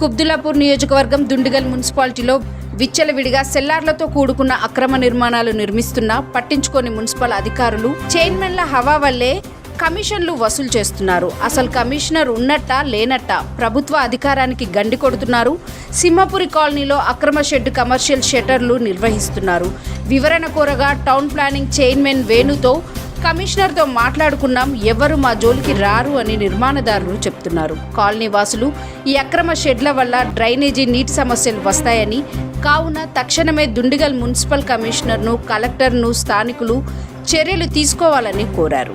కుబ్దులాపూర్ నియోజకవర్గం దుండిగల్ మున్సిపాలిటీలో విచ్చలవిడిగా సెల్లార్లతో కూడుకున్న అక్రమ నిర్మాణాలు నిర్మిస్తున్న పట్టించుకోని మున్సిపల్ అధికారులు చైర్మన్ల హవా వల్లే కమిషన్లు వసూలు చేస్తున్నారు. అసలు కమిషనర్ ఉన్నట్టా లేనట్టా ప్రభుత్వ అధికారానికి గండి కొడుతున్నారు. సింహపురి కాలనీలో అక్రమ షెడ్ కమర్షియల్ షెటర్లు నిర్వహిస్తున్నారు. వివరణ కోరగా టౌన్ ప్లానింగ్ చైర్మన్ వేణుతో కమిషనర్తో మాట్లాడుకున్నాం ఎవరు మా జోలికి రారు అని నిర్మాణదారులు చెప్తున్నారు. కాలనీ వాసులు ఈ అక్రమ షెడ్ల వల్ల డ్రైనేజీ నీటి సమస్యలు వస్తాయని కావున తక్షణమే దుండిగల్ మున్సిపల్ కమిషనర్ను కలెక్టర్ను స్థానికులు చర్యలు తీసుకోవాలని కోరారు.